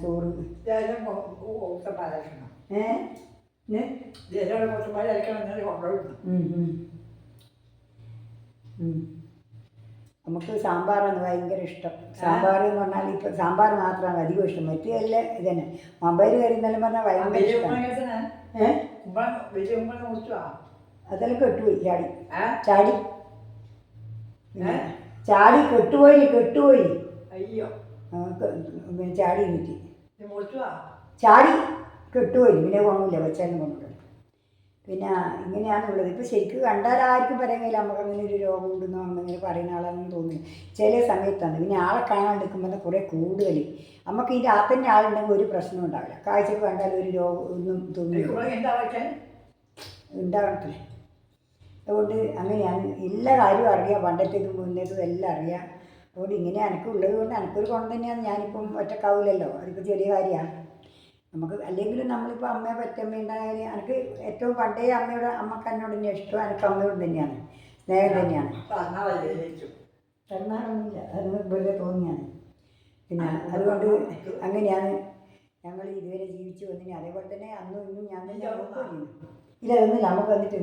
ചോറ്. നമുക്ക് സാമ്പാറാണ് ഭയങ്കര ഇഷ്ടം. സാമ്പാർ എന്ന് പറഞ്ഞാൽ ഇപ്പം സാമ്പാർ മാത്രമാണ് അധികം ഇഷ്ടം. മറ്റേ എല്ലാം ഇതന്നെ. മൊബൈൽ കയറി എന്നെല്ലാം പറഞ്ഞാൽ ഭയങ്കര ഇഷ്ടം. അതെല്ലാം കെട്ടുപോയി ചാടി. ചാടി? ചാടി കെട്ടുപോയി കെട്ടുപോയി. അയ്യോ. ചാടി ഇത് മുറിച്ചുവാ ചാടി കെട്ടുപോയി. പിന്നെ കൊണ്ടില്ല വെച്ചാലും കൊണ്ടു പിന്നെ ഇങ്ങനെയാണുള്ളത്. ഇപ്പം ശരിക്കും കണ്ടാൽ ആർക്കും പറയുന്നില്ല നമുക്ക് അങ്ങനെ ഒരു രോഗം ഉണ്ടെന്നോ അങ്ങനെ പറയുന്ന ആളാണെന്ന് തോന്നുന്നു. ചില സമയത്താണ്. പിന്നെ ആളെ കാണാൻ തന്നെ കുറേ കൂടുതൽ നമുക്ക് ഇതിന്റെ ആ തന്നെ ആളുണ്ടെങ്കിൽ ഒരു പ്രശ്നം ഉണ്ടാവില്ല. കാഴ്ചക്ക് കണ്ടാൽ ഒരു രോഗം ഒന്നും തോന്നില്ല. ഉണ്ടാകത്തില്ല അതുകൊണ്ട് അങ്ങനെയാണ്. എല്ലാ കാര്യവും അറിയാം. പണ്ടത്തേക്കും മുന്നേതും എല്ലാം അറിയാം. അതുകൊണ്ട് ഇങ്ങനെ എനിക്ക് ഉള്ളത് കൊണ്ട് എനിക്കൊരു ഗുണം തന്നെയാണ് ഞാനിപ്പം ഒറ്റക്കാവില്ലല്ലോ അതിപ്പോൾ ചെറിയ കാര്യമാണ് നമുക്ക് അല്ലെങ്കിലും നമ്മളിപ്പോൾ അമ്മയെ പറ്റമ്മ ഉണ്ടായാൽ എനിക്ക് ഏറ്റവും പണ്ടേ അമ്മയോട് അമ്മയ്ക്ക് എന്നോട് തന്നെ ഇഷ്ടം എനിക്ക് അമ്മയോട് തന്നെയാണ്. സ്നേഹം തന്നെയാണ്. തന്നാറൊന്നുമില്ല അത് വെറുതെ തോന്നിയാണ്. പിന്നെ അതുകൊണ്ട് അങ്ങനെയാണ് ഞങ്ങൾ ഇതുവരെ ജീവിച്ചു വന്നിന്. അതേപോലെ തന്നെ അന്നും ഇന്നും ഞാൻ തന്നെ ഇല്ല അതൊന്നുമില്ല. നമുക്ക് തന്നിട്ട്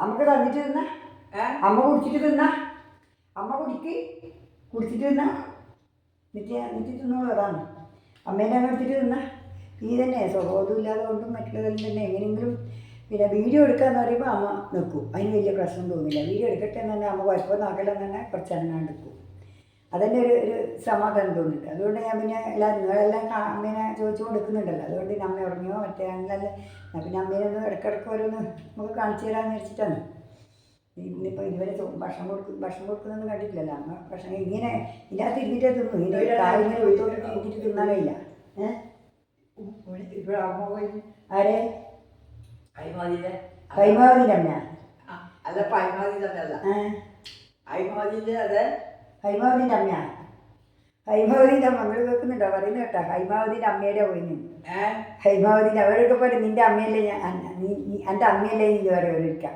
നമുക്ക് തന്നിട്ട് തിന്ന? അമ്മ കുടിച്ചിട്ട് തിന്നാ? അമ്മ കുടിക്ക്. കുടിച്ചിട്ട് നിന്നാ നിത്യ എന്നിട്ട് തിന്നോളൂ അതാണ്. അമ്മേന്റെ അങ്ങ് എടുത്തിട്ട് തിന്നാ. ഈ തന്നെ സ്വബോധം ഇല്ലാതെ കൊണ്ടും മറ്റുള്ളതെല്ലാം തന്നെ. എങ്ങനെയെങ്കിലും പിന്നെ വീഡിയോ എടുക്കാന്ന് പറയുമ്പോൾ അമ്മ നിൽക്കും. അതിന് വലിയ പ്രശ്നം തോന്നില്ല. വീഡിയോ എടുക്കട്ടെ എന്ന് തന്നെ അമ്മ കുഴപ്പമൊന്നും ആക്കലെന്ന് തന്നെ കുറച്ച് അനങ്ങാണ്ട് നിൽക്കും അതന്നെ ഒരു ഒരു സമാധാനം തോന്നുന്നുണ്ട് അതുകൊണ്ട് ഞാൻ പിന്നെ എല്ലാവരും നിങ്ങളെല്ലാം അമ്മേനെ ചോദിച്ചുകൊണ്ട് എടുക്കുന്നുണ്ടല്ലോ അതുകൊണ്ട് പിന്നെ അമ്മ ഉറങ്ങിയോ മറ്റേ അങ്ങനെയല്ല പിന്നെ അമ്മേനെ ഒന്ന് ഇടയ്ക്കിടയ്ക്ക് ഓരോന്ന് നമുക്ക് കാണിച്ചു തരാമെന്ന് വെച്ചിട്ടാണ് ഇന്നിപ്പോൾ ഇതുവരെ ഭക്ഷണം കൊടുക്കും ഭക്ഷണം കൊടുക്കുന്നൊന്നും കണ്ടിട്ടില്ലല്ലോ. അമ്മ ഭക്ഷണം ഇങ്ങനെ ഇതിനകത്ത് ഇരുന്നിട്ടേ തിന്നു. ഇതിന്റെ കാലിങ്ങനെ വിട്ടോട്ടിട്ട് ഇരുന്നിട്ട് തിന്നാൻ കഴിയില്ല. ഏഹ് ആരെ? അമ്മ. അല്ല അമ്മയല്ല. അതെ? ഹൈമാവതിന്റെ അമ്മയാ? ഹൈമാവതിന്റെ കേൾക്കുന്നുണ്ടോ? പറയുന്നത് കേട്ടോ. ഹൈമാവതിന്റെ അമ്മയുടെ പോയിന്. ഹൈമാവതിന്റെ അവരൊക്കെ പറയും നിന്റെ അമ്മയല്ലേ ഞാൻ എന്റെ അമ്മയല്ലേ ഇതുവരെ പറയും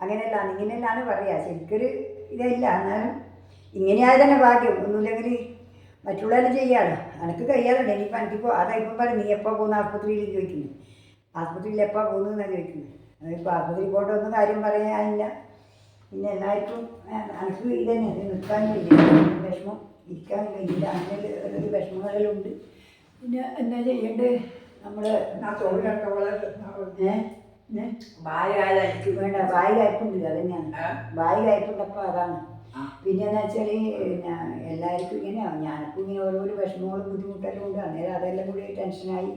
അങ്ങനെയല്ല ഇങ്ങനെയല്ലാന്ന് പറയുക ശരിക്കൊരു ഇതല്ല. എന്നാലും ഇങ്ങനെയായ തന്നെ ഭാഗ്യം. ഒന്നുമില്ലെങ്കിൽ മറ്റുള്ളവരും ചെയ്യാമല്ലോ എനിക്ക് കഴിയാറുണ്ട്. ഇനിയിപ്പോൾ എനിക്കിപ്പോൾ അതായിപ്പം പറയും നീ എപ്പോൾ പോകുന്ന ആസ്പത്രിയിൽ ചോദിക്കുന്നു. ആസ്പത്രിയിൽ എപ്പോൾ പോകുന്നു? എന്നാണ് ചോദിക്കുന്നത് അതിപ്പോൾ ആസ്പത്രിയിൽ പോകേണ്ട ഒന്നും കാര്യം പറയാനില്ല. പിന്നെ എല്ലാവർക്കും എനിക്ക് ഇത് തന്നെ. ഇത് നിൽക്കാൻ കഴിയില്ല. വിഷമം ഇരിക്കാൻ കഴിയില്ല. അങ്ങനെ ഒരു വിഷമങ്ങളെല്ലാം ഉണ്ട് പിന്നെ എന്താ ചെയ്യേണ്ടത്? നമ്മൾ ഏഹ് ഭാര്യ എനിക്ക് വേണ്ട വായി കായ്പുണ്ട്? വായി കായ്പുണ്ടപ്പോൾ അതാണ്. പിന്നെ എന്ന് വെച്ചാൽ എല്ലാവർക്കും ഇങ്ങനെയാണ് ഞാനിപ്പോൾ ഇങ്ങനെ ഓരോരോ വിഷമങ്ങളും ബുദ്ധിമുട്ടെല്ലാം ഉണ്ട്. അന്നേരം അതെല്ലാം കൂടി ടെൻഷനായി.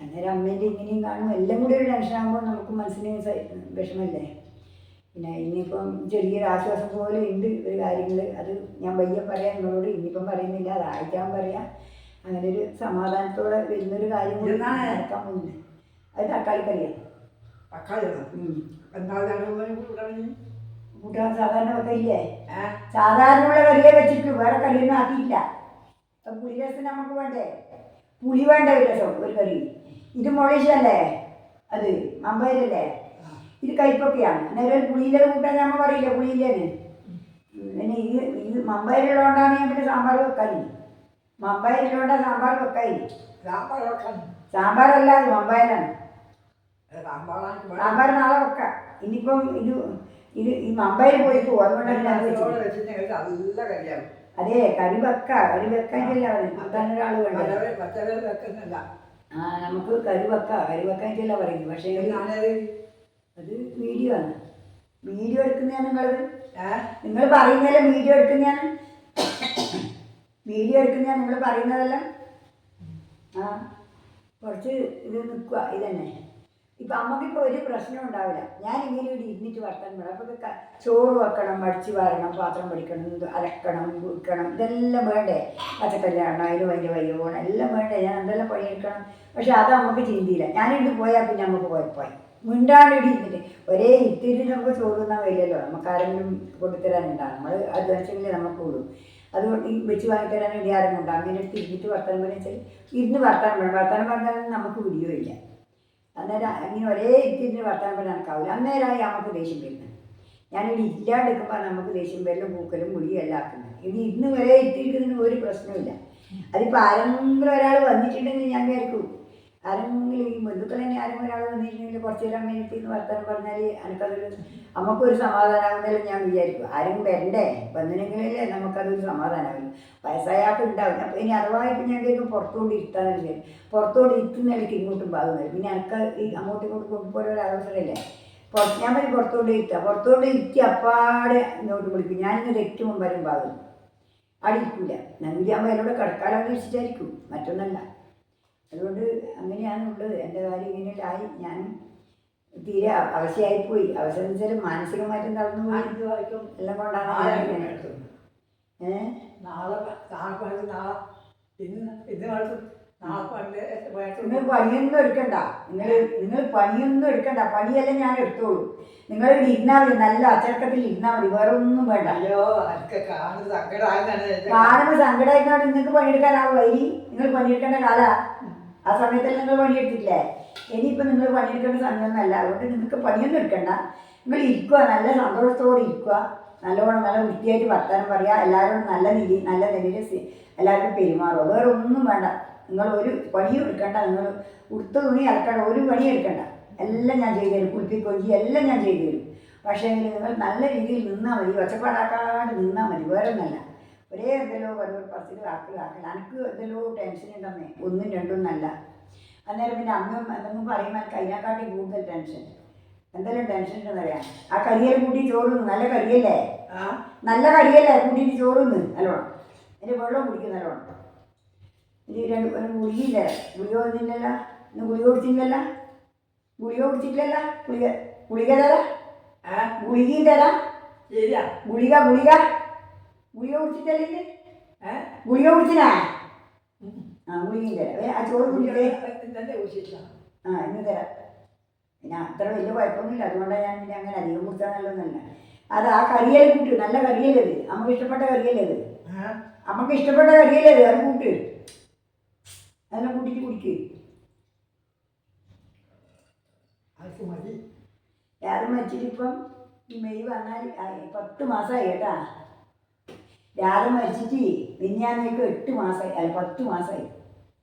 അന്നേരം അമ്മേന്റെ ഇങ്ങനെയും കാണുമ്പോൾ എല്ലാം കൂടി ഒരു ടെൻഷനാകുമ്പോൾ നമുക്ക് മനസ്സിന് വിഷമല്ലേ? പിന്നെ ഇനിയിപ്പം ചെറിയൊരു ആശ്വാസം പോലെ ഉണ്ട് ഒരു കാര്യങ്ങൾ അത് ഞാൻ വയ്യ പറയാം നിങ്ങളോട് ഇനിയിപ്പം പറയുന്നില്ല അത് അയക്കാൻ പറയാം. അങ്ങനെ ഒരു സമാധാനത്തോടെ വരുന്നൊരു കാര്യം കൂടി അത് നടക്കാൻ പോകുന്നത് അത് എന്താ കൂട്ടണി കൂട്ടാൻ സാധാരണ വെക്കയില്ലേ ഏ? സാധാരണ ഉള്ള കറിയെ വെച്ചിട്ട് വേറെ കറിയൊന്നും ആക്കിയില്ല. അപ്പം പുളി രസം നമുക്ക് വേണ്ടേ? പുളി വേണ്ട ഒരു രസം ഒരു കറി ഇത് മൊളീഷല്ലേ അത് മമ്പയല്ലേ ഇത് കയ്പൊക്കെയാണ് അന്നേരം ഒരു പുളിയിലെ കൂട്ടാൻ നമ്മൾ പറയില്ല പുളിയില്ലേന്ന് പിന്നെ ഇത് ഇത് ഞാൻ പിന്നെ സാമ്പാർ വെക്കാനി മമ്പയരുള്ളതുകൊണ്ടാണ് സാമ്പാർ വെക്കാനില്ല സാമ്പാർ വെക്കാൻ. സാമ്പാറല്ല അത് സാമ്പാറാണ് സാമ്പാർ നാളെ വെക്കാം. ഇനിയിപ്പം ഇത് ഇത് ഈ മമ്പയിൽ പോയി പോകും അതുകൊണ്ടാണ് ഞാൻ വെച്ചത് ചോറ് വെച്ചിട്ടുണ്ടെങ്കിൽ നല്ല കറിയാവും അതെ കറി വെക്ക. കറി വെക്കാനില്ല വെക്കാൻ ഒരാൾ വേണ്ട? ആ നമുക്ക് കറി വെക്ക. കറി വെക്കാനില്ല പറയുന്നു പക്ഷേ അത് വീഡിയോ ആണ്. വീഡിയോ എടുക്കുന്നതാണ് നിങ്ങളത്? നിങ്ങൾ പറയുന്നതെല്ലാം വീഡിയോ എടുക്കുന്നതാണ്? വീഡിയോ എടുക്കുന്നതാണ് നിങ്ങൾ പറയുന്നതെല്ലാം? ആ കുറച്ച് ഇത് നിൽക്കുക. ഇതന്നെ. ഇപ്പം അമ്മക്കിപ്പോൾ ഒരു പ്രശ്നം ഉണ്ടാവില്ല. ഞാൻ ഇങ്ങനെ ഇവിടെ ഇരുന്നിട്ട് വർത്താൻ വേണം അപ്പോൾ ക- ചോറ് വെക്കണം മടിച്ച് വാരണം പാത്രം പഠിക്കണം അരക്കണം കുടിക്കണം ഇതെല്ലാം വേണ്ടേ? പച്ചക്കല്യാണം അതിന് വലിയ വയ്യ പോകണം എല്ലാം വേണ്ടേ? ഞാൻ എന്തെല്ലാം പണിയെടുക്കണം? പക്ഷെ അത് നമുക്ക് ചിന്തയില്ല. ഞാനിട്ട് പോയാൽ പിന്നെ നമുക്ക് കുഴപ്പമായി. മിണ്ടാണ്ട് ഇടി ഇരുന്നിട്ട് ഒരേ ഇത്തിരി നമുക്ക് ചോറ് തിന്നാൻ വരില്ലല്ലോ നമുക്ക് ആരെങ്കിലും കൊണ്ടുതരാനുണ്ടാകും നമ്മൾ അത് അധ്വാനിച്ചെങ്കിലേ നമുക്കുള്ളൂ അതുകൊണ്ട് ഈ വെച്ച് വാങ്ങിത്തരാൻ വേണ്ടി ആരും അങ്ങനെ തിരിഞ്ഞിട്ട് വർത്താനം വെച്ചാൽ ഇരുന്ന് വർത്താനം വേണം വർത്താനം പറഞ്ഞാൽ നമുക്ക് വീഡിയോ ഇല്ല. അന്നേരം ഇങ്ങനെ ഒരേ ഇത്തിരി വർത്താനം പറയാൻ നടക്കാവില്ല അന്നേരമായി നമുക്ക് ദേഷ്യം വരുന്നത്. ഞാനിവിടെ ഇല്ലാണ്ടിരിക്കുമ്പോൾ നമുക്ക് ദേഷ്യം വരലും പൂക്കലും മുടിയും എല്ലാം ആക്കുന്നത്. ഇനി ഇന്ന് വരെ ഇത്തിരിക്കുന്നതിന് ഒരു പ്രശ്നമില്ല അതിപ്പോൾ ആരെങ്കിലും ഒരാൾ വന്നിട്ടുണ്ടെങ്കിൽ ഞാൻ വിചാരിക്കും ആരെങ്കിലും ഈ ബന്ധുക്കൾ തന്നെ ആരും ഒരാൾ വന്നിട്ടുണ്ടെങ്കിൽ കുറച്ച് നേരം മിനിറ്റ് എന്ന് വർത്തമാനം പറഞ്ഞാൽ എനിക്കതൊരു നമുക്കൊരു സമാധാനമാകുന്നല്ലോ ഞാൻ വിചാരിക്കും. ആരും വരണ്ടേ? വന്നില്ലെങ്കിലല്ലേ നമുക്കതൊരു സമാധാനമാകും വയസ്സായാൾക്ക് ഉണ്ടാവില്ല അപ്പോൾ ഇനി അറിവായിട്ട് ഞാൻ കേൾക്കും പുറത്തുകൊണ്ട് ഇരുത്താനല്ലേ പുറത്തോട്ട് ഇരുത്തുന്നതിലേക്ക് ഇങ്ങോട്ടും ഭാഗം വരും. പിന്നെ എനിക്ക് ഈ അങ്ങോട്ടും ഇങ്ങോട്ടും കൊണ്ടുപോലെ ഒരു അവസരമില്ലേ പുറത്ത് ഞാൻ പറയും പുറത്തോട്ട് ഇരുത്തുക പുറത്തോട്ട് ഇരുത്തി അപ്പാടെ ഇങ്ങോട്ട് വിളിക്കും. ഞാനിങ്ങനെ ഏറ്റവും മുമ്പ് വരും ഭാഗം അടിക്കില്ല ഇരിക്കില്ല നന്ദിയാകുമ്പോൾ എന്നോട് കിടക്കാലം വെച്ചിട്ടായിരിക്കും മറ്റൊന്നല്ല. അതുകൊണ്ട് അങ്ങനെയാണ് ഉള്ളത് എന്റെ കാര്യം ഇങ്ങനെയായി ഞാൻ തീരെ അവശയായിപ്പോയി. അവശം എന്ന് വെച്ചാൽ മാനസികമായിട്ടും തളർന്നു പോയി. വായിക്കും എല്ലാം കൊണ്ടാണ് നാളെ ഞാൻ ഇങ്ങനെ. എടുക്കും. ഏഹ് നാളെ നാളെ പണി നാളെ ഇന്ന് ഇന്ന് കാലത്ത് നാളെ പണി നിങ്ങൾ പണിയൊന്നും എടുക്കണ്ട. നിങ്ങൾ നിങ്ങൾ പണിയൊന്നും എടുക്കണ്ട. പണിയെല്ലാം ഞാൻ എടുത്തോളൂ. നിങ്ങൾ ഇവിടെ ഇരുന്നാൽ മതി. നല്ല അച്ചടക്കത്തിൽ ഇരുന്നാൽ മതി. വേറെ ഒന്നും വേണ്ട. അയ്യോ അതൊക്കെ കാണുന്നത് സങ്കടമായതാണ്. കാണുമ്പോൾ നിങ്ങൾക്ക് പണിയെടുക്കാനാവുമായി നിങ്ങൾ പണിയെടുക്കേണ്ട കാലാ. ആ സമയത്തല്ല നിങ്ങൾ പണിയെടുത്തില്ലേ ഇനിയിപ്പോൾ നിങ്ങൾ പണിയെടുക്കേണ്ട സമയമൊന്നുമല്ല. അതുകൊണ്ട് നിങ്ങൾക്ക് പണിയൊന്നും എടുക്കണ്ട. നിങ്ങൾ ഇരിക്കുക നല്ല സന്തോഷത്തോടെ ഇരിക്കുക. നല്ലോണം നല്ല വൃത്തിയായിട്ട് വർത്താനം പറയുക എല്ലാവരോടും നല്ല നിലയിൽ നല്ല നിലയിൽ എല്ലാവരും പെരുമാറുക. വേറെ ഒന്നും വേണ്ട. നിങ്ങൾ ഒരു പണിയും എടുക്കണ്ട. നിങ്ങൾ ഉടുത്ത തുണി അലക്കണ്ട ഒരു പണി എടുക്കണ്ട. എല്ലാം ഞാൻ ചെയ്തു തരും. കുളിപ്പി കൊഞ്ചി എല്ലാം ഞാൻ ചെയ്തു തരും. പക്ഷേ നിങ്ങൾ നല്ല രീതിയിൽ നിന്നാൽ മതി. ഒച്ചപ്പാടാക്കാണ്ട് നിന്നാൽ മതി. വേറെ ഒന്നല്ല ഒരേ എന്തെല്ലോ ഒരു പറച്ചിൽ ആക്കൽ ആക്കൽ എനിക്ക് എന്തെല്ലോ ടെൻഷൻ ഉണ്ടെന്നേ? ഒന്നും രണ്ടും നല്ല. അന്നേരം പിന്നെ അമ്മയും എന്തെങ്കിലും പറയുമ്പോൾ എനിക്ക് അതിനെക്കാട്ടി കൂടുതൽ ടെൻഷൻ എന്തെല്ലാം ടെൻഷൻ ഉണ്ടെന്ന് അറിയാം ആ കരിയൽ കൂട്ടി ചോറുന്നു. നല്ല കരിയല്ലേ? നല്ല കരിയല്ലേ? കൂട്ടിയിട്ട് ചോറുന്നു. നല്ലോണം. എന്റെ വെള്ളം കുടിക്കും നല്ലോണം. ഇനി രണ്ട് ഒരു ഗുളിക ഒന്നില്ലല്ല ഇന്ന് ഗുളിക കുടിച്ചില്ലല്ല? ഗുളിക കുടിച്ചിട്ടില്ലല്ല? ഗുളിക ഗുളിക തരാം. ഗുളികയും തരാം. ശരിയാ. ഗുളിക ഗുളിക. ഗുളിക കുടിച്ചിട്ടല്ലെങ്കിൽ ഗുളിക കുടിച്ചില്ല? ആ ഗുളികയും തരാം. ആ ചോറ് കുടിക്കേ ആ ഇന്ന് തരാം. പിന്നെ അത്ര വലിയ കുഴപ്പമൊന്നുമില്ല. അതുകൊണ്ടാണ് ഞാൻ പിന്നെ അങ്ങനെ അധികം കുടിച്ചാൽ നല്ലതൊന്നുമല്ല. അത് ആ കരിയൽ കൂട്ടു. നല്ല കറിയല്ലത് നമുക്ക് ഇഷ്ടപ്പെട്ട കറിയല്ലത് നമുക്ക് ഇഷ്ടപ്പെട്ട കറിയല്ലത് അത് കൂട്ട്. അതെല്ലാം കൂട്ടിയിട്ട് കുടിക്കും. അത് മരിച്ചിട്ടിപ്പം ഈ മെയ് വന്നാൽ പത്ത് മാസമായി കേട്ടാ. രാധ മരിച്ചിട്ട് മിഞ്ഞാന്നേക്ക് എട്ട് മാസമായി അല്ല പത്ത് മാസമായി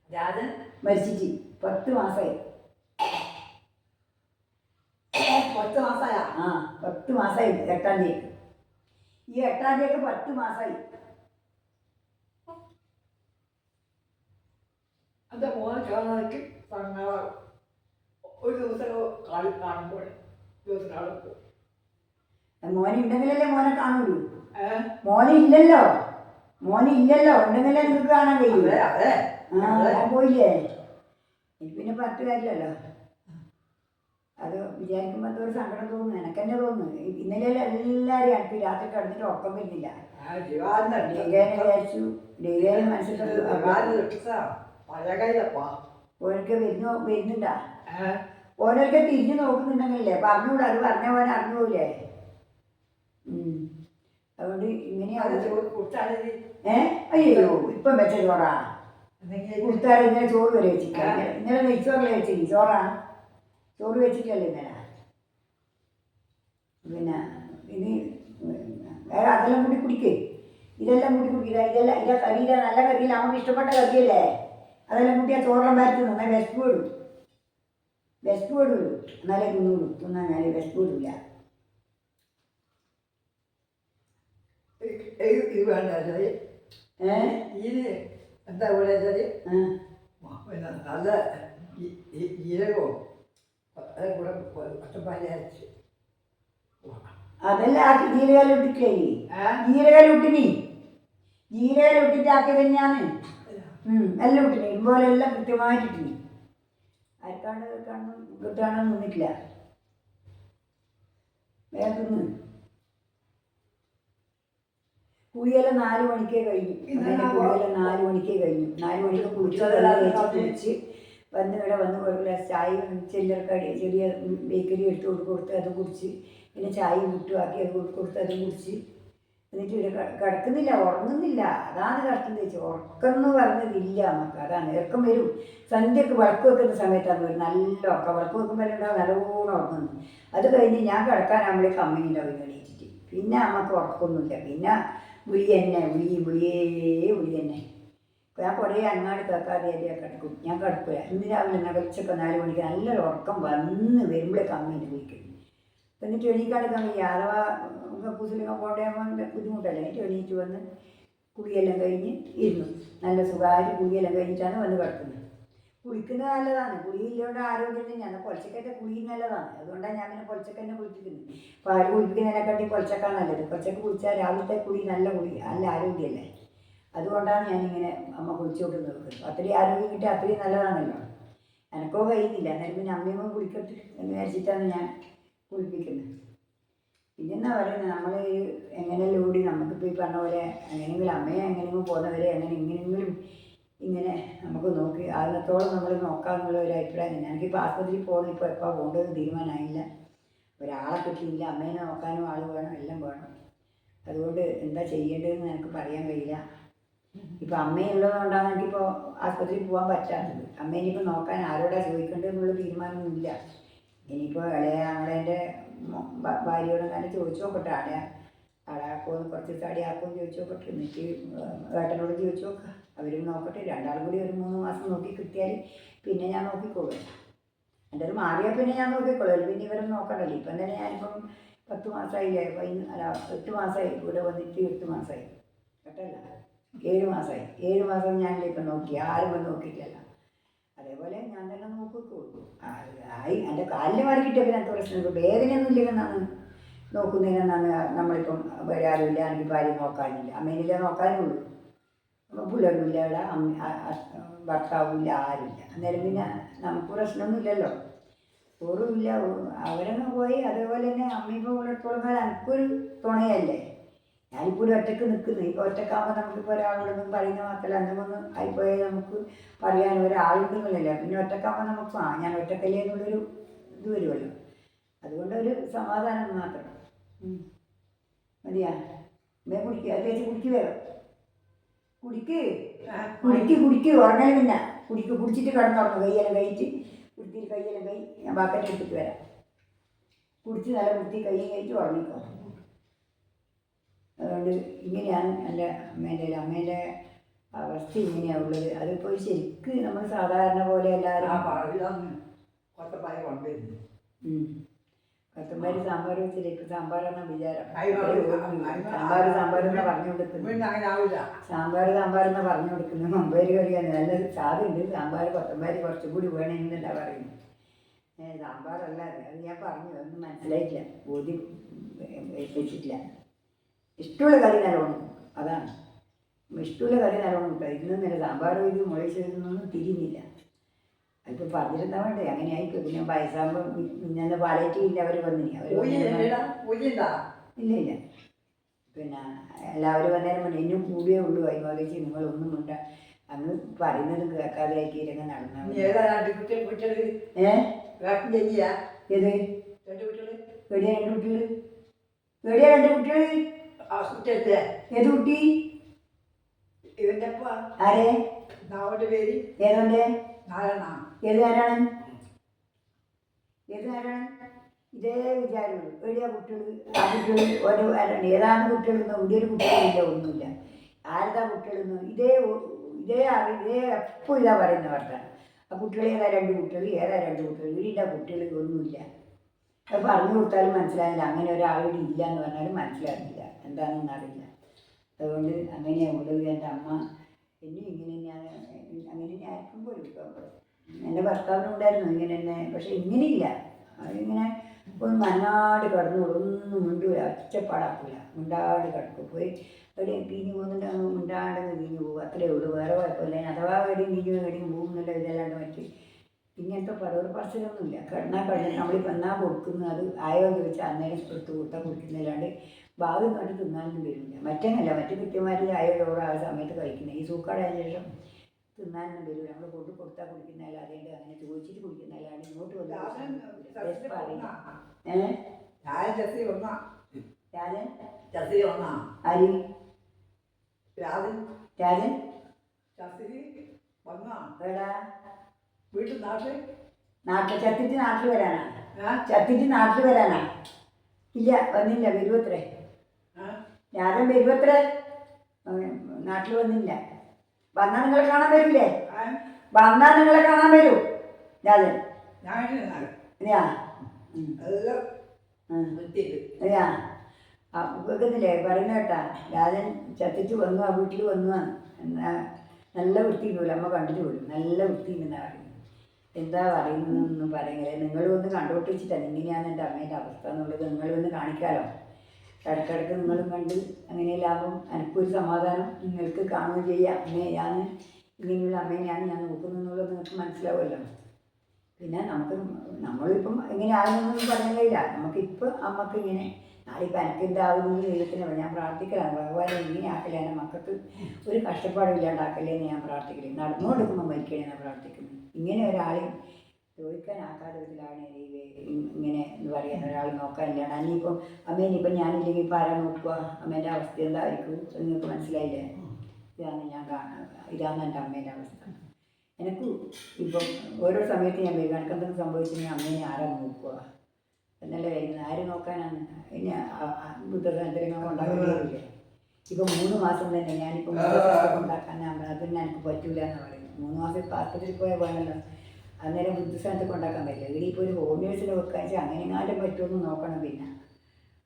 രാജൻ മരിച്ചിട്ട് പത്ത് മാസമായി പത്ത് മാസമായ ആ പത്ത് മാസമായി എട്ടാം തീയതി. ഈ എട്ടാം തീയതിക്ക് പത്ത് മാസമായി അതെ മോനെ കാണാനൊക്കെ പറഞ്ഞ ഒരു ദിവസം കാണുമ്പോൾ ദിവസം കാണുമ്പോൾ മോനെ ഉണ്ടെങ്കിലല്ലേ മോനെ കാണുള്ളൂ. ഏഹ് മോനെ ഇല്ലല്ലോ മോനെ ഇല്ലല്ലോ ഉണ്ടെങ്കിലേ നിങ്ങൾക്ക് കാണാൻ കഴിയൂ. അതെ ഞാൻ പോയില്ലേ? എനിക്ക് പിന്നെ പത്ത് കാര്യമല്ലോ അത് വിചാരിക്കുമ്പോൾ ഒരു സങ്കടം തോന്നുന്നു. എനക്കെന്നെ തോന്നുന്നു. ഇന്നലെ എല്ലാവരും എനിക്ക് രാത്രി കിടന്നിട്ട് ഉറക്കം വരുന്നില്ല. ഡേഗേനെ വിചാരിച്ചു. ഡേഗേനെ മനസ്സിലാക്കി ഓരൊക്കെ വരുന്നു വരുന്നുണ്ടാ? ഓരോക്കെ തിരിഞ്ഞു നോക്കുന്നുണ്ടെങ്കിലേ പറഞ്ഞുകൂടാ അത് പറഞ്ഞ പോലെ അറിഞ്ഞുപോയില്ലേ ഉം. അതുകൊണ്ട് ഇങ്ങനെയാണ് അത് കുട്ടാളി ഏ? അയ്യോ ഇപ്പം വെച്ച ചോറാ. എന്തെങ്കിലും ഇങ്ങനെ ചോറ് വരെ വെച്ചിട്ടില്ല ഇന്നലെ നെയ്ച്ചോറല്ലേ വെച്ചില്ല ചോറാ. ചോറ് വെച്ചിട്ടല്ലേ ഇന്നലെ. പിന്നെ ഇനി വേറെ അതെല്ലാം കൂടി കുടിക്കേ. ഇതെല്ലാം കൂടി കുടിക്കുക ഇതെല്ലാം ഇതാ കറിയില്ല നല്ല കറിയില്ല നമുക്ക് ഇഷ്ടപ്പെട്ട കറിയല്ലേ? അതെല്ലാം കൂട്ടി ആ ചോറെല്ലാം വരച്ച് നന്നായി വിശപ്പ് വിടും വിശപ്പ് വിടുള്ളൂ എന്നാലേ തിന്നുള്ളൂ. തിന്നാൻ ഞാൻ വിശപ്പ് വിടില്ല ഇത് വേണ്ട ഏ ഇതിന് എന്താ വെച്ചാൽ പിന്നെ നല്ല ജീരകവും അത് കൂടെ പച്ചപ്പാലി അരച്ച്. അതെല്ലാം ആക്കി ജീരകയിലിട്ടിട്ടേ ആ ജീരകയിലിട്ടിനി ജീരകയിലിട്ടിട്ട് ആക്കി തന്നെയാണ്. എല്ലാം ഇട്ടിനി. ഇതുപോലെ എല്ലാം കൃത്യമായിട്ടിട്ടിനി ആർക്കാണ്ട് കാണും കിട്ടാനൊന്നും നിന്നിട്ടില്ല. വേഗം കുളിയെല്ലാം നാല് മണിക്കേ കഴിഞ്ഞു. കുളിയെല്ലാം നാല് മണിക്കേ കഴിഞ്ഞു. നാല് മണിക്ക് കുളിച്ച് വന്ന് ഇവിടെ വന്ന് ഒരു ഗ്ലാസ് ചായയും ചില്ലറക്കടി ചെറിയ ബേക്കറി എടുത്ത് കൊടുത്ത് കൊടുത്ത് അത് കുടിച്ച് പിന്നെ ചായ മുട്ടുമാക്കി അത് കൊടുത്ത് കൊടുത്ത് അത് കുടിച്ച് എന്നിട്ട് ഇവിടെ കിടക്കുന്നില്ല ഉറങ്ങുന്നില്ല. അതാണ് കഷ്ടം തേച്ച് ഉറക്കം എന്ന് പറഞ്ഞതില്ല നമുക്ക്. അതാണ് ഇറക്കം വരും. സന്ധ്യക്ക് വിളക്ക് വെക്കുന്ന സമയത്താണ് വരും നല്ല ഉറക്കം. വിളക്ക് വെക്കുമ്പോൾ ഉണ്ടാവും. നല്ലോണം ഉറങ്ങുന്നു. അത് കഴിഞ്ഞ് ഞാൻ കിടക്കാനാകുമ്പോഴേക്ക് അമ്മയുണ്ടാവും എണീറ്റിട്ട്. പിന്നെ നമുക്ക് ഉറക്കമൊന്നുമില്ല പിന്നെ വിളി തന്നെ വിളി വിളിയേ വിളി തന്നെ ഞാൻ കുറേ അങ്ങാടി കേൾക്കാതെ അല്ലേ കിടക്കും ഞാൻ കിടക്കില്ല ഇന്ന് രാവിലെ നിറച്ചൊക്കെ നാല് മണിക്ക് നല്ലൊരു ഉറക്കം വന്ന് വരുമ്പോഴേക്ക് അമ്മ എന്നെ വിളിക്കും എന്നിട്ട് എണീക്കാടുക്കാൻ വയ്യ അഥവാ കുസിലിങ്ങ പോകേണ്ട ബുദ്ധിമുട്ടല്ലേ? എന്നിട്ട് എണീറ്റ് വന്ന് കുളിയെല്ലാം കഴിഞ്ഞ് ഇരുന്നു. നല്ല സുഖമായിട്ട് കുളിയെല്ലാം കഴിഞ്ഞിട്ടാണ് വന്ന് കിടക്കുന്നത്. കുളിക്കുന്നത് നല്ലതാണ്. കുളിയില്ലോണ്ട് ആരോഗ്യം തന്നെയാണ് പൊളിച്ചക്കന്റെ കുളി നല്ലതാണ്. അതുകൊണ്ടാണ് ഞാൻ പിന്നെ പൊളിച്ചക്കന്നെ കുളിപ്പിക്കുന്നത്. ആര് കുളിപ്പിക്കുന്നതിനെക്കാട്ടി പൊളിച്ചക്കാണ് നല്ലത്. പൊളിച്ചക്ക് കുളിച്ചാൽ രാവിലത്തെ കുളി നല്ല കുളി. നല്ല ആരോഗ്യമല്ലേ അതുകൊണ്ടാണ് ഞാനിങ്ങനെ അമ്മ കുളിച്ചോട്ട് നിൽക്കുന്നത് അത്രയും ആരോഗ്യം കിട്ടിയാൽ അത്രയും നല്ലതാണല്ലോ. എനക്കോ കഴിയുന്നില്ല. എന്നാലും പിന്നെ അമ്മയും കുളിക്കട്ട് എന്ന് വിചാരിച്ചിട്ടാണ് ഞാൻ കുളിപ്പിക്കുന്നത്. പിന്നെന്നാ പറയുന്നത് നമ്മൾ എങ്ങനെയെല്ലാം കൂടി നമുക്കിപ്പോൾ ഈ പറഞ്ഞ പോലെ എങ്ങനെയെങ്കിലും അമ്മയെ എങ്ങനെയെങ്കിലും പോകുന്നവരെ അങ്ങനെ എങ്ങനെയെങ്കിലും ഇങ്ങനെ നമുക്ക് നോക്കി. അതിനത്തോളം നമ്മൾ നോക്കാമെന്നുള്ള ഒരു അഭിപ്രായം തന്നെ. എനിക്കിപ്പോൾ ആശുപത്രിയിൽ പോകണം ഇപ്പോൾ എപ്പോൾ പോകേണ്ടതെന്ന് തീരുമാനമായില്ല. ഒരാളെ കിട്ടിയില്ല അമ്മേനെ നോക്കാനും ആൾ വേണം എല്ലാം വേണം. അതുകൊണ്ട് എന്താ ചെയ്യേണ്ടതെന്ന് എനിക്ക് പറയാൻ കഴിയില്ല. ഇപ്പം അമ്മയുള്ളത് കൊണ്ടാണ് എനിക്കിപ്പോൾ ആശുപത്രിയിൽ പോകാൻ പറ്റാത്തത്. അമ്മേനെ ഇപ്പോൾ നോക്കാൻ ആരോടാ ചോദിക്കേണ്ടതെന്നുള്ള തീരുമാനമൊന്നുമില്ല. ഇനിയിപ്പോൾ ഇളയ ആങ്ങളേന്റെ ഭാര്യയോട് അങ്ങനെ ചോദിച്ചു നോക്കട്ടെ. ആടെ ആടാക്കുമെന്ന് കുറച്ച് തടിയാക്കുമെന്ന് ചോദിച്ചു നോക്കട്ടെ. എന്നിട്ട് ഏട്ടനോട് ചോദിച്ചു നോക്കാം. അവരും നോക്കട്ടെ. രണ്ടാളും കൂടി ഒരു മൂന്ന് മാസം നോക്കി കിട്ടിയാൽ പിന്നെ ഞാൻ നോക്കിക്കോളും. എന്റെ ഒരു മാറിയാൽ പിന്നെ ഞാൻ നോക്കിക്കോളും. പിന്നെ ഇവരും നോക്കണ്ടല്ലോ. ഇപ്പം തന്നെ ഞാനിപ്പം പത്ത് മാസമായില്ലേ? പതിന് അല്ല എട്ട് മാസമായി. ഇവിടെ വന്നിട്ട് എട്ട് മാസമായി. കേട്ടല്ല ഏഴ് മാസമായി. ഏഴ് മാസം ഞാനില്ല ഇപ്പം നോക്കി. ആരും വന്ന് നോക്കിയിട്ടില്ല. അതേപോലെ ഞാൻ തന്നെ നോക്കിക്കോളൂ. ആയി? എന്റെ കാലിൽ മാറിക്കിട്ടൊക്കെ എന്ത് പ്രശ്നം വേദനയൊന്നും ഇല്ലെന്നാണ് നോക്കുന്നതിനെന്നാണ് നമ്മളിപ്പം വരാറില്ല എനിക്ക് ഭാര്യ നോക്കാനില്ല. അമ്മേനില്ല നോക്കാനേ ഉള്ളൂ. അപ്പം പിള്ളേരുമില്ല ഇവിടെ അമ്മ ഭർത്താവുമില്ല ആരുമില്ല. അന്നേരം പിന്നെ നമുക്ക് പ്രശ്നമൊന്നുമില്ലല്ലോ. ചോറുമില്ല അവരങ്ങ് പോയി. അതേപോലെ തന്നെ അമ്മയിപ്പോൾ ഉള്ളിടത്തോളം കാലം എനിക്കൊരു തുണയല്ലേ. ഞാനിപ്പോൾ ഒരു ഒറ്റയ്ക്ക് നിൽക്കുന്നു. ഇപ്പോൾ ഒറ്റക്കാകുമ്പോൾ നമുക്കിപ്പോൾ ഒരാളോടൊന്നും പറയുന്ന മാത്രമല്ല അന്നൊന്ന് ആയിപ്പോയാൽ നമുക്ക് പറയാൻ ഒരാളുണ്ടെന്നില്ലല്ലോ പിന്നെ ഒറ്റക്കാകുമ്പോൾ നമുക്ക് ആ ഞാൻ ഒറ്റക്കല്ലേ എന്നുള്ളൊരു ഇത് വരുമല്ലോ. അതുകൊണ്ടൊരു സമാധാനം മാത്രം. മതിയാ. മേ കുടിക്കുക ചേച്ചി കഴിച്ച് വേണം കുടിക്ക്. കുടിക്ക് കുടിക്ക് ഉറങ്ങൽ പിന്നെ കുടിക്ക് കുടിച്ചിട്ട് കിടന്നുറങ്ങും കൈയെല്ലാം കഴിച്ച് കുടിച്ചിട്ട് കൈയെല്ലാം കൈ ഞാൻ ബാക്കറ്റ് എടുത്തിട്ട് വരാം. കുടിച്ച് നല്ല കുത്തി കൈയും കഴിച്ച് ഉറങ്ങിക്കോ. അതുകൊണ്ട് ഇങ്ങനെയാണ് എന്റെ അമ്മേന്റെ അമ്മേന്റെ അവസ്ഥ ഇങ്ങനെയാണ് ഉള്ളത്. അതിപ്പോൾ ശരിക്ക് നമ്മൾ സാധാരണ പോലെ എല്ലാവരും കത്തമ്പാരി സാമ്പാർ വെച്ചിലേക്ക് സാമ്പാറാണ് വിചാരം? സാമ്പാർ സാമ്പാർ എന്നാ പറഞ്ഞു കൊടുക്കുന്നത്? ആവില്ല സാമ്പാർ സാമ്പാർ എന്നാ പറഞ്ഞു കൊടുക്കുന്നത്? മമ്പേരി കറിയാണ്. നല്ല സാധുണ്ട് സാമ്പാർ കൊത്തമ്പാരി കുറച്ചും കൂടി വേണമെന്നല്ല പറയുന്നത്. ഏ സാമ്പാറല്ല അത് ഞാൻ പറഞ്ഞു. അതൊന്നും മനസ്സിലായിട്ടില്ല. ബോധ്യം വെച്ചിട്ടില്ല ഇഷ്ടമുള്ള കറി നല്ലോണം. അതാണ്. ഇഷ്ടമുള്ള കറി നല്ലോണം കിട്ടുക ഇന്നൊന്നല്ല സാമ്പാറും ഇത് മുളച്ചതൊന്നും തിരിയുന്നില്ല. അതിപ്പോൾ പറഞ്ഞിരുന്നാ വേണ്ടേ? അങ്ങനെ ആയിപ്പോ പിന്നെ വയസ്സാകുമ്പോ ഇന്നെ പാലേറ്റി അവർ വന്നിനി. അവർ ഇല്ല ഇല്ല. പിന്നെ എല്ലാവരും വന്നേരം പറഞ്ഞു ഇനിയും കൂടിയേ ഉള്ളൂ. നിങ്ങൾ നിങ്ങളൊന്നും ഉണ്ട് അന്ന് പറയുന്നതും കേൾക്കാതെ ആക്കിയിട്ടങ്ങ് നടന്നാൽ നീ മതി. ഏതാ രണ്ട് കുട്ടികൾ രണ്ട് കുട്ടികൾ രണ്ട് ഏത് കുട്ടി? ഇവന്റെ ആരെ? പേര്. ഏതോന്റെ നാരായണ ഏത് ആരാണ് ഇതേ വിചാരമുള്ളൂ. എവിടെയാ കുട്ടികൾ ആ ആരാണ് ഏതാണ് കുട്ടികളെന്ന്? ഒരു കുട്ടികളില്ല ഒന്നുമില്ല. ആരതാ കുട്ടികളെന്ന്? ഇതേ ഇതേ ഇതേ എപ്പോൾ ഇതാ പറയുന്ന വർത്താനം ആ കുട്ടികൾ ഏതാ രണ്ട് കുട്ടികൾ ഏതാ രണ്ട് കുട്ടികൾ ഇവിടെ കുട്ടികൾ ഒന്നുമില്ല. അത് പറഞ്ഞു കൊടുത്താലും മനസ്സിലായില്ല അങ്ങനെ ഒരാളുടെ ഇല്ല എന്ന് പറഞ്ഞാലും മനസ്സിലാകില്ല എന്താണെന്ന് അറിയില്ല. അതുകൊണ്ട് അങ്ങനെയാണ് ഉള്ളത് എന്റെ അമ്മ. എന്നും ഇങ്ങനെ അങ്ങനെ ഞാൻ ആയിരിക്കും പോലും ഇപ്പോൾ എന്റെ ഭർത്താവിനുണ്ടായിരുന്നു ഇങ്ങനെ തന്നെ പക്ഷെ ഇങ്ങനെയില്ല. അതിങ്ങനെ ഒന്ന് നന്നാട് കിടന്നു ഒന്നും മിണ്ടൂല. ഒച്ചപ്പാടാക്കൂല മുണ്ടാട് കിടക്കും. പോയി എവിടെയും പിരിഞ്ഞു പോകുന്നുണ്ട്? മുണ്ടാട് പിരിഞ്ഞു പോകും. അത്രയേ ഉള്ളൂ. വേറെ കുഴപ്പമില്ല. അഥവാ എവിടെയും പിരിഞ്ഞു എവിടെയും പോകുന്നില്ല ഇതല്ലാണ്ട് മറ്റ് ഇങ്ങനത്തെ പടവർ പറച്ചിലൊന്നുമില്ല. കിടന്നാൽ കിടന്ന് നമ്മളിപ്പോൾ എന്നാ കൊടുക്കുന്നു? അത് ആയോ ചോദിച്ചാൽ അന്നേരം എടുത്ത് കൂട്ടാൻ കുടിക്കുന്നില്ലാണ്ട് ഭാവി കണ്ട് തിന്നാനൊന്നും വരില്ല മറ്റേന്നല്ല മറ്റു കൃത്യമായിട്ട് ആയോ ആ സമയത്ത് കഴിക്കുന്നത്. ഈ സൂക്കാടായ ശേഷം തിന്നാനൊന്നും വരും നമ്മൾ കൊണ്ട് കൊടുത്താൽ കുടിക്കുന്നതല്ല അറിയേണ്ടത് അങ്ങനെ ചോദിച്ചിട്ട് കുടിക്കുന്നതല്ലാണ്ട് ഇങ്ങോട്ട് വന്ന് നാട്ടിൽ നാട്ടിൽ ചത്തിട്ട് നാട്ടിൽ വരാനാ? ചത്തിട്ട് നാട്ടിൽ വരാനാ? ഇല്ല വന്നില്ല. വരുവത്രേ. ഞാനും രാജൻ വരുവത്രേ? നാട്ടിൽ വന്നില്ല. വന്നാൽ നിങ്ങളെ കാണാൻ വരൂലേ? വന്നാൽ നിങ്ങളെ കാണാൻ വരൂ. ഞാൻ ഞാൻ ഞാ പറയുന്ന കേട്ടാ. രാജൻ ചത്തിച്ച് വന്നു ആ വീട്ടിൽ വന്നു എന്നാ നല്ല വൃത്തിയില്ല അമ്മ കണ്ടിട്ട് പോലും നല്ല വൃത്തിയില്ലെന്നാ പറയുന്നത്. എന്താ പറയുന്നതെന്നൊന്നും പറയുന്നില്ല നിങ്ങൾ ഒന്ന് കണ്ടുപിടിച്ചിട്ടാണ് ഇങ്ങനെയാണ് എന്റെ അമ്മേന്റെ അവസ്ഥ എന്നുള്ളത്. നിങ്ങൾ ഒന്ന് കാണിക്കാലോ? ഇടയ്ക്കിടയ്ക്ക് നിങ്ങളും കണ്ട് അങ്ങനെ ലാഭം എനിക്കൊരു സമാധാനം നിങ്ങൾക്ക് കാണുകയും ചെയ്യാം. അമ്മയാണ് ഇങ്ങനെയുള്ള അമ്മേനെയാണ് ഞാൻ നോക്കുന്നതെന്നുള്ളത് നിങ്ങൾക്ക് മനസ്സിലാവുമല്ലോ. പിന്നെ നമുക്ക് നമ്മളിപ്പം ഇങ്ങനെ ആകുന്നൊന്നും പറഞ്ഞ കഴിയില്ല. നമുക്കിപ്പോൾ അമ്മയ്ക്ക് ഇങ്ങനെ നാളെ ഇപ്പം എനിക്ക് എന്താകുന്നത് ദൈവത്തിന് വേണ്ടി ഞാൻ പ്രാർത്ഥിക്കലാണ്. ഭഗവാനെ ഇങ്ങനെ ആക്കലേ എന്റെ മക്കൾക്ക് ഒരു കഷ്ടപ്പാടും ഇല്ലാണ്ടാക്കല്ലേ എന്ന് ഞാൻ പ്രാർത്ഥിക്കലേ. നടന്നുകൊടുക്കുമ്പോൾ മരിക്കണേ ഞാൻ പ്രാർത്ഥിക്കുന്നത് ഇങ്ങനെ ഒരാളെ ചോദിക്കാനാക്കാതെ ഇതിലാണ് ഈ വേ- ഇ- ഇങ്ങനെ എന്ന് പറയാൻ ഒരാൾ നോക്കാനില്ലാണ്. അമ്മ ഇനിയിപ്പോൾ ഞാനില്ലെങ്കിൽ ഇപ്പോൾ ആരാ നോക്കുക അമ്മേന്റെ അവസ്ഥ എന്തായിരിക്കും? എന്ന് നിങ്ങൾക്ക് മനസ്സിലായില്ലേ? ഇതാണ് ഞാൻ കാണുക ഇതാണ് എന്റെ അമ്മേന്റെ അവസ്ഥ. എനിക്ക് ഇപ്പം ഓരോ സമയത്ത് ഞാൻ വരും. എനിക്ക് എന്തെങ്കിലും സംഭവിച്ചെങ്കിൽ അമ്മേനെ ആരാ നോക്കുക എന്നല്ലേ വരുന്നത്? ആര് നോക്കാനാണ്? ഇനി ബുദ്ധസഞ്ചരങ്ങൾ ഉണ്ടാകുന്നില്ലേ ഇപ്പം മൂന്ന് മാസം തന്നെ ഞാനിപ്പോൾ ഉണ്ടാക്കാൻ അതൊന്നും എനിക്ക് പറ്റൂല എന്ന് പറയുന്നത്. മൂന്ന് മാസം ആസ്പത്രിയിൽ പോയാൽ വേണമല്ലോ. അന്നേരം ബുദ്ധിസ്ഥാനത്തൊക്കെ ഉണ്ടാക്കാൻ പറ്റില്ല. ഇവിടെ ഇപ്പോൾ ഒരു ഹോം നേഴ്സിനെ വെക്കാൻ വെച്ചാൽ അങ്ങനെ എങ്ങാണ്ടും പറ്റുമെന്ന് നോക്കണം പിന്നെ.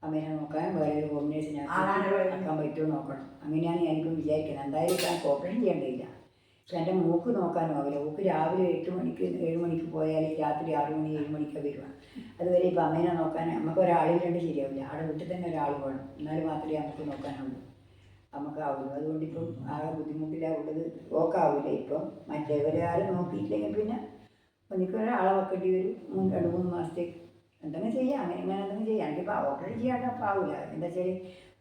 അമ്മേനെ നോക്കാൻ വേറെ ഒരു ഹോം നേഴ്സിനെ? ആക്കാൻ പറ്റുമോ നോക്കണം. അങ്ങനെയാണ് എനിക്കും വിചാരിക്കുന്നത്. എന്തായാലും ഞാൻ ഓപ്പറേഷൻ ചെയ്യേണ്ടതില്ല. പക്ഷെ എന്റെ മൂക്ക് നോക്കാനും അവരെ മൂക്ക് രാവിലെ എട്ട് മണിക്ക് ഏഴ് മണിക്ക് പോയാൽ രാത്രി ആറ് മണി ഏഴ് മണിക്ക് വരുക. അതുവരെ ഇപ്പം അമ്മേനെ നോക്കാൻ നമുക്ക് ഒരാളില്ലാണ്ട് ശരിയാവില്ല. അവിടെ വീട്ടിൽ തന്നെ ഒരാൾ വേണം. എന്നാൽ മാത്രമേ നമുക്ക് നോക്കാനുള്ളൂ. നമുക്കാവുള്ളൂ അതുകൊണ്ട് ഇപ്പം ആകെ ബുദ്ധിമുട്ടിലാവുള്ളത് ഓക്കാവില്ല ഇപ്പം. മറ്റേവരാരും നോക്കിയില്ലെങ്കിൽ പിന്നെ എനിക്ക് ഒരാളെ വെക്കേണ്ടി വരും. മൂന്ന് രണ്ട് മൂന്ന് മാസത്തേക്ക്. എന്തെങ്കിലും ചെയ്യാം. അങ്ങനെ ഇങ്ങനെ എന്തെങ്കിലും ചെയ്യാം. എനിക്കിപ്പോൾ ഓപ്പറേഷൻ ചെയ്യാണ്ട് അപ്പം ആവില്ല എന്താ വെച്ചാൽ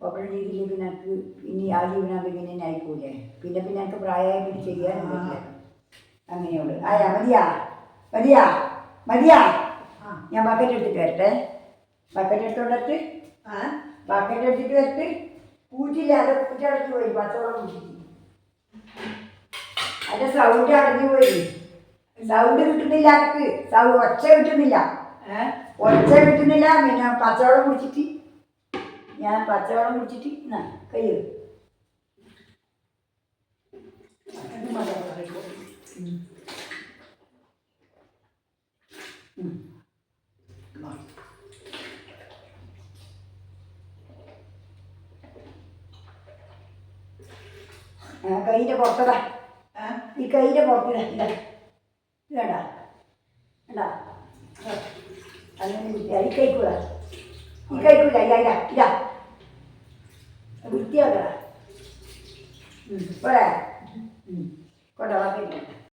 ഓപ്പറേഷൻ ചെയ്തില്ലെങ്കിൽ പിന്നെ എനിക്ക് ഇനി ആ ജീവനാകുമ്പോൾ ഇങ്ങനെ തന്നെ ആയിക്കൂലേ പിന്നെ പിന്നെ എനിക്ക് പ്രായമായി പിന്നെ ചെയ്യാനും പറ്റില്ല. അങ്ങനെയുള്ളു. ആയാ മതിയാ? മതിയാ? മതിയാ? ഞാൻ ബക്കറ്റ് എടുത്തിട്ട് വരട്ടെ. ബക്കറ്റ് എടുത്തോണ്ടിട്ട് ആ. ബക്കറ്റ് എടുത്തിട്ട് വരട്ട്. അത് പൂറ്റി അടഞ്ഞു പോയി. പത്തോളം കൂട്ടി അതിന്റെ സൗണ്ട് അടഞ്ഞു പോയി. സൗണ്ട് കിട്ടുന്നില്ല എനിക്ക് സൗണ്ട് ഒച്ച കിട്ടുന്നില്ല. ഒച്ച കിട്ടുന്നില്ല. പിന്നെ പച്ചവെള്ളം കുടിച്ചിട്ട്. ഞാൻ പച്ചവെള്ളം കുടിച്ചിട്ട് എന്നാ കയ്യോ പുറത്തതാ. ആ ഈ കയ്യിന്റെ പുറത്തില്ല